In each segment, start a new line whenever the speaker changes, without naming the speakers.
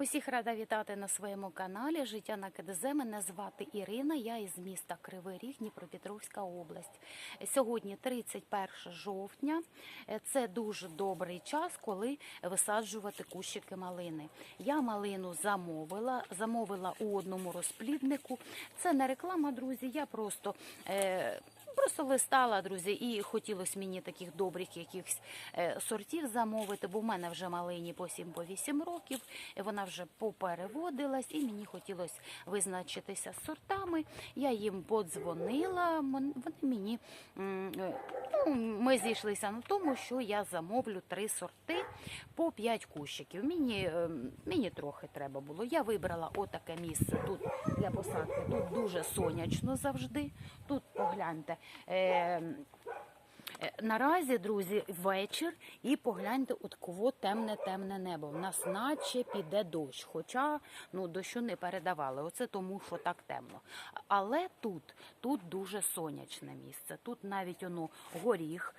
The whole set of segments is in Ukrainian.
Усіх рада вітати на своєму каналі Життя на КДЗ. Мене звати Ірина. Я із міста Кривий Ріг, Дніпропетровська область. Сьогодні 31 жовтня. Це дуже добрий час, коли висаджувати кущики малини. Я малину замовила, замовила у одному розпліднику. Це не реклама, друзі. Я просто. Е, Просто листала, друзі, і хотілося мені таких добрих якихось е, сортів замовити, бо в мене вже малині по 7-8 років, вона вже попереводилась, і мені хотілося визначитися з сортами. Я їм подзвонила, вони мені е, ну, ми зійшлися на тому, що я замовлю три сорти по 5 кущиків. Мені, е, мені трохи треба було. Я вибрала отаке місце тут для посадки. Тут дуже сонячно завжди. Тут погляньте. Е, Наразі, друзі, вечір, і погляньте, от кого темне темне небо. В нас наче піде дощ, хоча ну дощу не передавали. Оце тому, що так темно. Але тут, тут дуже сонячне місце. Тут навіть воно горіх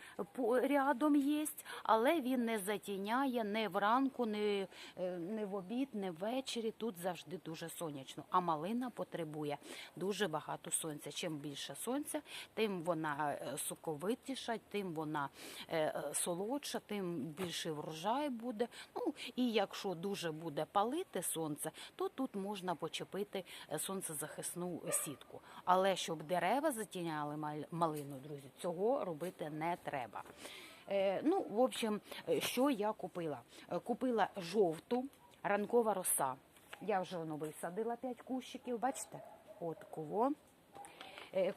рядом є, але він не затіняє не вранку, не, е, не в обід, не ввечері. Тут завжди дуже сонячно. А малина потребує дуже багато сонця. Чим більше сонця, тим вона е, соковитіша, тим вона е, е, солодша, тим більший врожай буде. Ну і якщо дуже буде палити сонце, то тут можна почепити е, сонцезахисну сітку. Але щоб дерева затіняли малину, друзі, цього робити не треба. Ну, в общем, що я купила? Купила жовту ранкова роса. Я вже воно висадила 5 кущиків, бачите? От кого.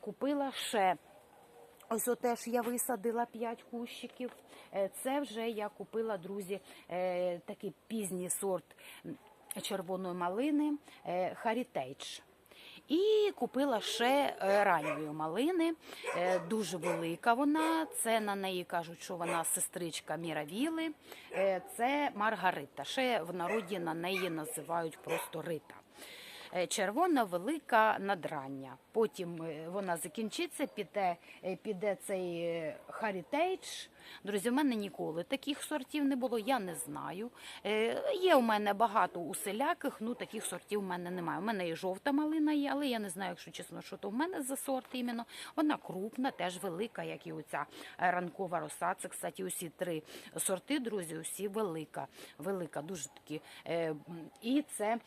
Купила ще Ось теж я висадила 5 кущиків. Е, Це вже я купила, друзі, е, такий пізній сорт червоної малини Heritage. І купила ще е, ранньої малини, дуже велика вона. Це на неї кажуть, що вона сестричка Міравіли. Це Маргарита. Ще в народі на неї називають просто Рита. Е, Червона велика надрання. Потім е, вона закінчиться, піде, е, піде цей Heritage. Друзі, в мене ніколи таких сортів не було, я не знаю. Е, Є у мене багато уселяких, ну таких сортів у мене немає. У мене і жовта малина є, але я не знаю, якщо чесно, що то в мене за сорт іменно. Вона крупна, теж велика, як і оця е, ранкова роса. Це, кстати, усі три сорти, друзі, усі велика, велика, дуже такі. Е, І це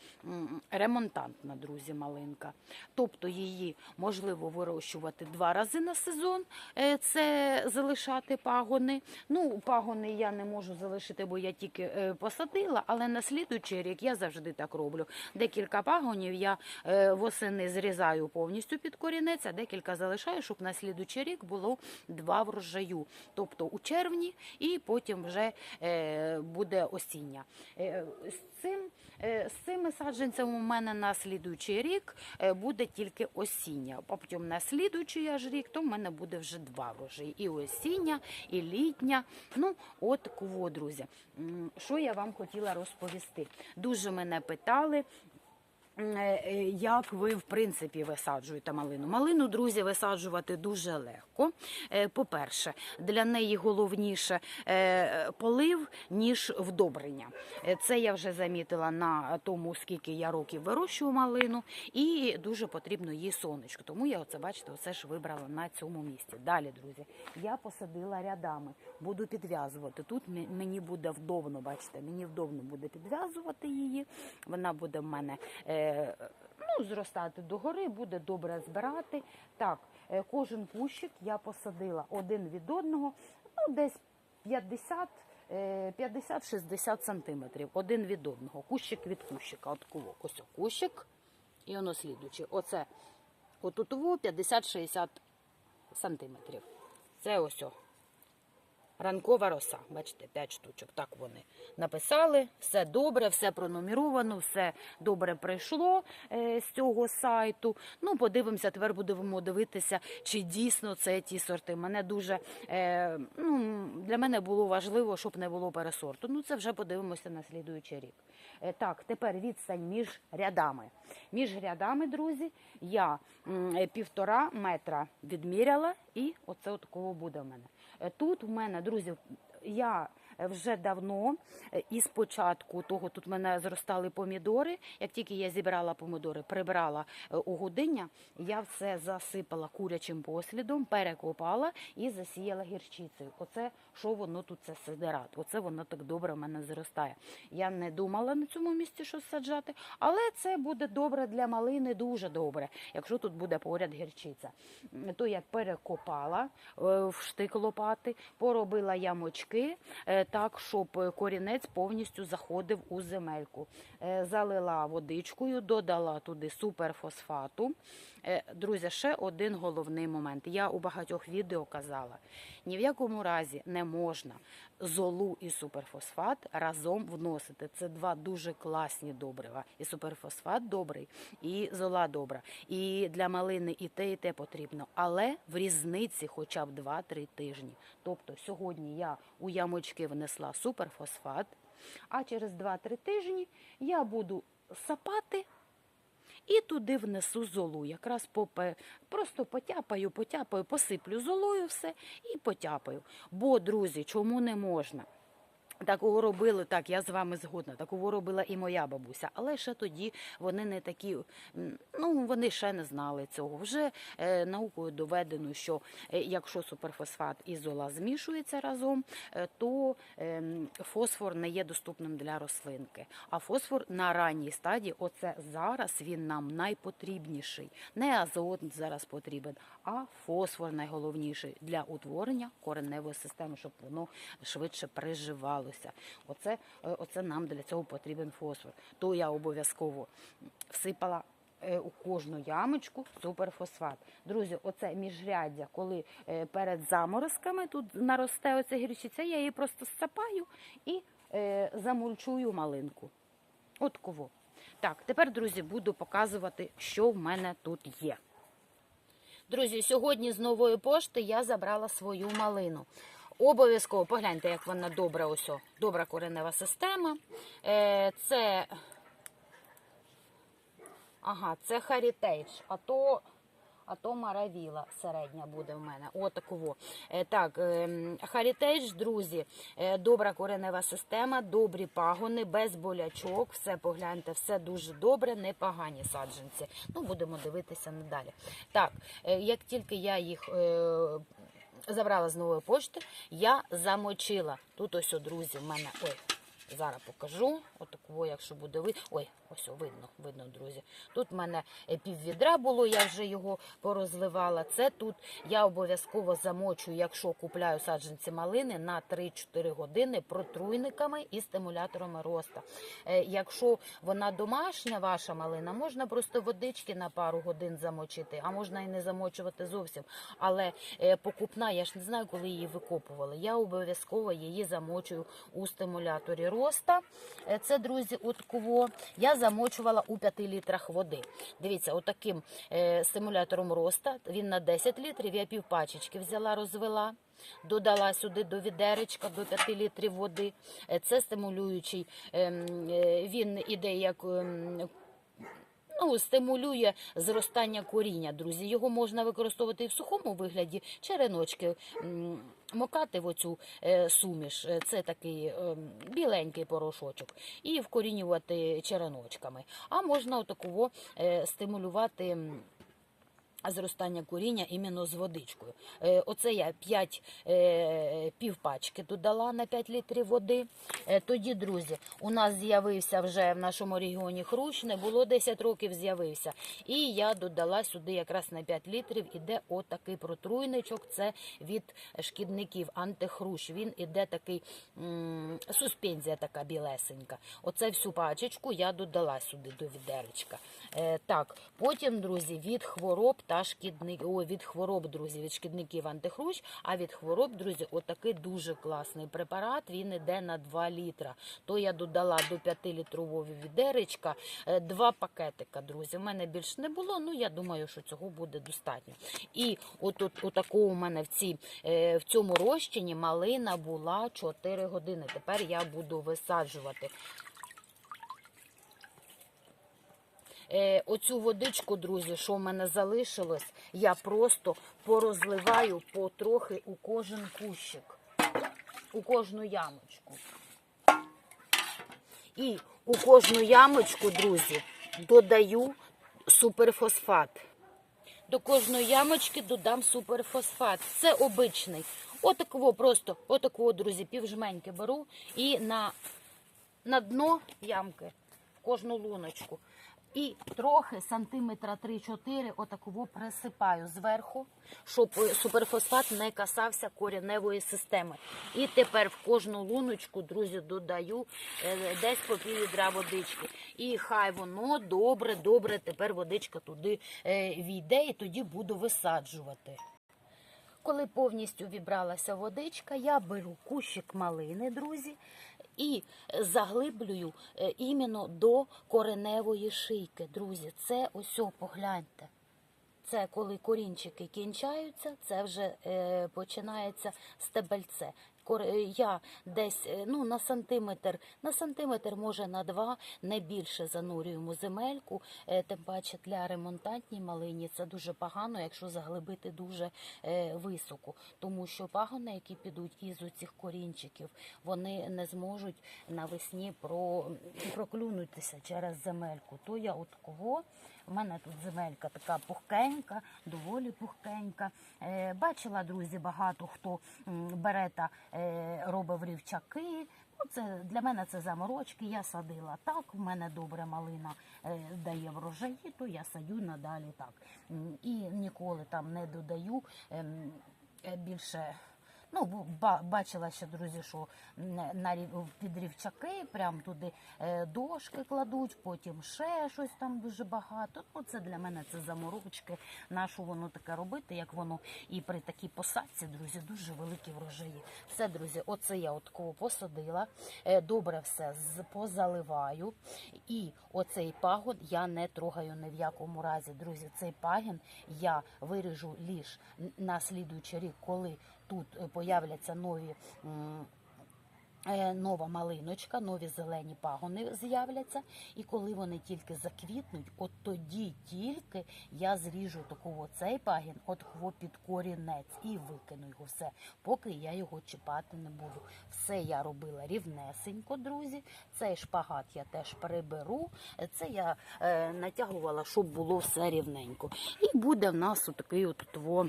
ремонтантна, друзі, малинка. Тобто її можливо вирощувати два рази на сезон. Це залишати пагони. Ну, пагони я не можу залишити, бо я тільки е, посадила, але на слідуючий рік я завжди так роблю. Декілька пагонів я е, восени зрізаю повністю під корінець, а декілька залишаю, щоб на слідуючий рік було два врожаю. Тобто у червні і потім вже е, буде осіння. З цим з цими саджанцями у мене на слідуючий рік буде тільки осіння. Потім на слідуючий аж рік, то в мене буде вже два врожаї. І осіння, і літня. Ну, от кого, друзі. Що я вам хотіла розповісти? Дуже мене питали. Е, е, Як ви в принципі висаджуєте малину? Малину, друзі, висаджувати дуже легко. Е, По-перше, для неї головніше полив, ніж вдобрення. Це я вже замітила на тому, скільки я років вирощую малину, і дуже потрібно їй сонечко. Тому я оце, бачите, оце ж вибрала на цьому місці. Далі, друзі, я посадила рядами, буду підв'язувати. Тут мені буде вдобно, бачите, мені вдобно буде підв'язувати її. Вона буде в мене. Ну, зростати догори, буде добре збирати. Так, е, кожен кущик я посадила один від одного, ну, десь 50 е, 50-60 сантиметрів один від одного. Кущик від кущика. От кого? Ось кущик і воно слідуюче. Оце отут 50-60 сантиметрів. Це ось. Ранкова роса, бачите, 5 штучок. Так вони написали. Все добре, все пронумеровано, все добре прийшло е, з цього сайту. Ну, подивимося, тепер будемо дивитися, чи дійсно це ті сорти. Мене дуже е, ну, для мене було важливо, щоб не було пересорту. Ну, це вже подивимося на слідуючий рік. Е, так, тепер відстань між рядами. Між рядами, друзі, я півтора метра відміряла, і оце от кого буде в мене. Е, Тут у мене, друзі, я вже давно. е, І спочатку того тут в мене зростали помідори. Як тільки я зібрала помідори, прибрала е, угодиння, я все засипала курячим послідом, перекопала і засіяла гірчицею. Оце що воно тут це сидерат. Оце воно так добре в мене зростає. Я не думала на цьому місці щось саджати, але це буде добре для малини, дуже добре, якщо тут буде поряд гірчиця. То я перекопала е, в штик лопати, поробила ямочки так, щоб е, корінець повністю заходив у земельку. Е, Залила водичкою, додала туди суперфосфату. Е, Друзі, ще один головний момент. Я у багатьох відео казала: ні в якому разі не можна золу і суперфосфат разом вносити. Це два дуже класні добрива. І суперфосфат добрий, і зола добра. І для малини і те, і те потрібно. Але в різниці хоча б 2-3 тижні. Тобто сьогодні я у ямочки внесла суперфосфат, а через 2-3 тижні я буду сапати. І туди внесу золу. Якраз попе, просто потяпаю, потяпаю, посиплю золою все і потяпаю. Бо, друзі, чому не можна? Такого робили, так, я з вами згодна. Такого робила і моя бабуся. Але ще тоді вони не такі, ну вони ще не знали цього. Вже е, наукою доведено, що е, якщо суперфосфат і зола змішується разом, е, то е, фосфор не є доступним для рослинки. А фосфор на ранній стадії, оце зараз він нам найпотрібніший. Не азот зараз потрібен, а фосфор найголовніший для утворення кореневої системи, щоб воно швидше приживалося. Оце, е, оце нам для цього потрібен фосфор. То я обов'язково всипала е, у кожну ямочку суперфосфат. Друзі, оце міжряддя, коли е, перед заморозками тут наросте оця гірчиця, я її просто сцапаю і замульчую малинку. От кого. Так, тепер, друзі, буду показувати, що в мене тут є. Друзі, сьогодні з нової пошти я забрала свою малину. Обов'язково погляньте, як вона добра, ось, добра коренева система. Е, це, ага, це Heritage, а то, а то Маравіла середня буде в мене. Отаково. Е, так, Heritage, друзі, е, добра коренева система, добрі пагони, без болячок. Все погляньте, все дуже добре, непогані саджанці. Ну, будемо дивитися надалі. Так, як тільки я їх. Забрала з нової пошти, я замочила. Тут ось, о, друзі, в мене. Ой, зараз покажу. Отакого, якщо буде видно. Ой, ось видно, видно, друзі. Тут в мене піввідра було, я вже його порозливала. Це тут я обов'язково замочую, якщо купляю саджанці малини на 3-4 години протруйниками і стимуляторами росту. Е, Якщо вона домашня, ваша малина, можна просто водички на пару годин замочити, а можна і не замочувати зовсім. Але е, покупна, я ж не знаю, коли її викопували. Я обов'язково її замочую у стимуляторі роста. Е, Це, друзі, от кого я замочувала у 5 літрах води. Дивіться, отаким е, стимулятором роста. Він на 10 літрів. Я пів пачечки взяла, розвела. Додала сюди до відеречка до 5 літрів води. Е, Це стимулюючий. ем, Він іде як ем, ну, стимулює зростання коріння, друзі. Його можна використовувати і в сухому вигляді, череночки мокати в оцю е, суміш. Е, Це такий е, біленький порошочок, і вкорінювати череночками. А можна отаково стимулювати. Зростання коріння іменно з водичкою. Е, Оце я 5 е, півпачки додала на 5 літрів води. Е, Тоді, друзі, у нас з'явився вже в нашому регіоні хрущ, не було 10 років, з'явився. І я додала сюди якраз на 5 літрів іде отакий протруйничок. Це від шкідників антихрущ. Він іде такий суспензія така білесенька. Оце всю пачечку я додала сюди до відеречка. Так, потім, друзі, від хвороб та шкідників, ой, від хвороб, друзі, від шкідників антихрущ, а від хвороб, друзі, отакий дуже класний препарат. Він іде на 2 літра. То я додала до 5-літрового відеречка е, два пакетика, друзі. У мене більш не було, ну я думаю, що цього буде достатньо. І от, от, отакого у мене в, цій, е, в цьому розчині малина була 4 години. Тепер я буду висаджувати. Е, оцю водичку, друзі, що в мене залишилось, я просто порозливаю потрохи у кожен кущик. у кожну ямочку. І у кожну ямочку, друзі, додаю суперфосфат. До кожної ямочки додам суперфосфат. Це обичний. Отакого просто, отакого, друзі, півжменьки беру і на, на дно ямки, в кожну луночку. І трохи сантиметра 3-4 отакого присипаю зверху, щоб е, суперфосфат не касався кореневої системи. І тепер в кожну луночку, друзі, додаю е, десь по пів відра водички. І хай воно добре, добре тепер водичка туди е, війде, і тоді буду висаджувати. Коли повністю вібралася водичка, я беру кущик малини, друзі, і заглиблюю е, іменно до кореневої шийки. Друзі, це ось, погляньте. Це коли корінчики кінчаються, це вже е, починається стебельце. Е, Я десь е, ну, на сантиметр, на сантиметр, може на два, не більше занурюємо земельку. Е, Тим паче для ремонтантній малині це дуже погано, якщо заглибити дуже високо. Тому що пагони, які підуть із цих корінчиків, вони не зможуть навесні про, проклюнутися через земельку. То я от кого. У мене тут земелька така пухкенька, доволі пухкенька. Е, бачила, друзі, багато хто бере та е, робив рівчаки. Ну, це, для мене це заморочки. Я садила так. У мене добре малина е, дає врожаї, то я садю надалі так. І ніколи там не додаю ем, більше. Ну, бачила ще, друзі, що на рів- під рівчаки прям туди е, дошки кладуть, потім ще щось там дуже багато. Ну, це для мене це заморочки. Нащо воно таке робити, як воно і при такій посадці, друзі, дуже великі врожаї. Все, друзі, оце я от кого посадила. Е, Добре все позаливаю. І оцей пагон я не трогаю ні в якому разі. Друзі, цей пагін я виріжу ліж на слідуючий рік, коли тут е, появляться нові. е, Нова малиночка, нові зелені пагони з'являться, і коли вони тільки заквітнуть, от тоді тільки я зріжу такого цей пагін, от хво під корінець і викину його все, поки я його чіпати не буду. Все я робила рівнесенько, друзі. Цей шпагат я теж приберу. Е, Це я е, натягувала, щоб було все рівненько. І буде в нас отакий от тво.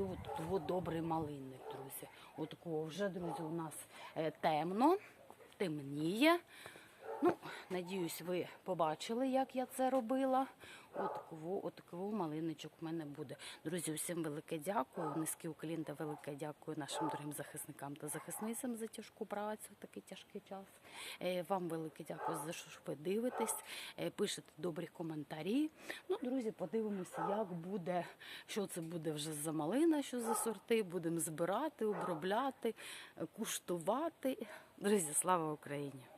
От, от добрий малинник, друзі. Отакого вже, друзі, у нас е, темно, темніє. Ну, надіюсь, ви побачили, як я це робила. Отакого, отакого малиничок у мене буде. Друзі, усім велике дякую. Низький уклін та велике дякую нашим дорогим захисникам та захисницям за тяжку працю такий тяжкий час. Е, Вам велике дякую за те, що ви дивитесь, е, пишете добрі коментарі. Ну, друзі, подивимося, як буде, що це буде вже за малина, що за сорти. Будемо збирати, обробляти, е, куштувати. Друзі, слава Україні!